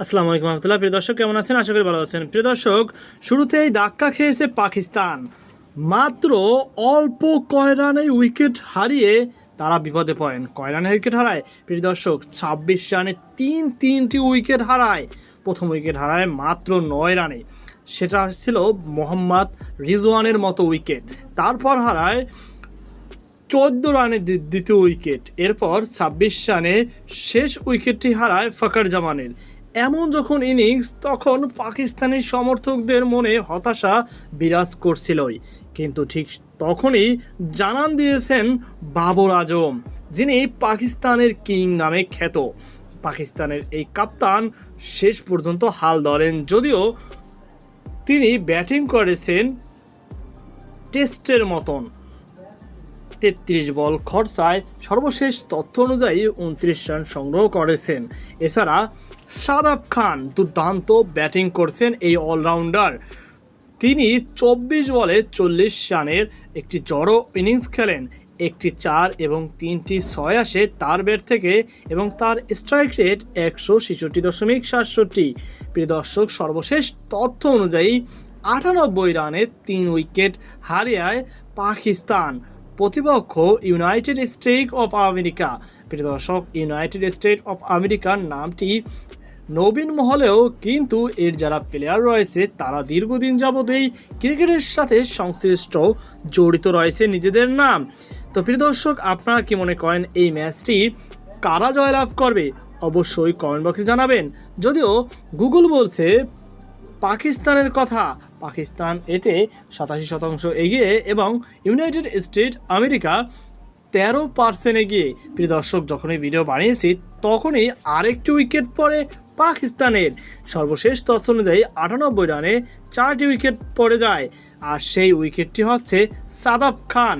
আসসালামু আলাইকুম রহমতুল্লাহ। প্রিয় দর্শক, কেমন আছেন? আশা করি ভালো আছেন। প্রিয় দর্শক, শুরুতেই ধাক্কা খেয়েছে পাকিস্তান। মাত্র অল্প কয়রানে উইকেট হারিয়ে তারা বিপদে পড়েন। কয় রানে উইকেট হারায়, প্রিয় দর্শক, ছাব্বিশ রানে তিন তিনটি উইকেট হারায়। প্রথম উইকেট হারায় মাত্র নয় রানে। সেটা ছিল মোহাম্মদ রিজওয়ানের মতো উইকেট। তারপর হারায় চোদ্দ রানে দ্বিতীয় উইকেট। এরপর ছাব্বিশ রানে শেষ উইকেটটি হারায় ফকর জামানের এমন যখন ইনিংস, তখন পাকিস্তানি সমর্থকদের মনে হতাশা বিরাজ করছিলই। কিন্তু ঠিক তখনই জানান দিয়েছেন বাবর আজম, যিনি পাকিস্তানের কিং নামে খ্যাত। পাকিস্তানের এই কাপ্তান শেষ পর্যন্ত হাল ধরেন, যদিও তিনি ব্যাটিং করেছেন টেস্টের মতন। তেত্রিশ বল খরচায় সর্বশেষ তথ্য অনুযায়ী উনত্রিশ রান সংগ্রহ করেছেন। এছাড়া সাদাব খান দুর্দান্ত ব্যাটিং করছেন এই অলরাউন্ডার। তিনি চব্বিশ বলে চল্লিশ রানের একটি জড়ো ইনিংস খেলেন, একটি চার এবং তিনটি ছয় আসে তার ব্যাট থেকে এবং তার স্ট্রাইক রেট একশো ছেষট্টি দশমিক সাতষট্টি। প্রিয় দর্শক, সর্বশেষ তথ্য অনুযায়ী আটানব্বই রানে তিন উইকেট হারিয়ায় পাকিস্তান। প্রতিপক্ষ ইউনাইটেড স্টেট অফ আমেরিকা। প্রিয় দর্শক, ইউনাইটেড স্টেট অফ আমেরিকার নামটি নবীন মহলেও কিন্তু এর যারা প্লেয়ার রয়েছে, তারা দীর্ঘদিন যাবত এই ক্রিকেটের সাথে সংশ্লিষ্ট জড়িত রয়েছে নিজেদের নাম। তো প্রিয় দর্শক, আপনারা কি মনে করেন এই ম্যাচটি কারা জয়লাভ করবে? অবশ্যই কমেন্ট বক্সে জানাবেন। যদিও গুগল বলছে পাকিস্তানের কথা পাকিস্তান এতে সাতাশি শতাংশ এগিয়ে এবং ইউনাইটেড স্টেট আমেরিকা তেরো পার্সেন্ট এগিয়ে। প্রিয় দর্শক, যখন এই ভিডিও বানিয়েছি, তখনই আরেকটি উইকেট পড়ে পাকিস্তানের। সর্বশেষ তথ্য অনুযায়ী আটানব্বই রানে চারটি উইকেট পড়ে যায়। আর সেই উইকেটটি হচ্ছে সাদাব খান।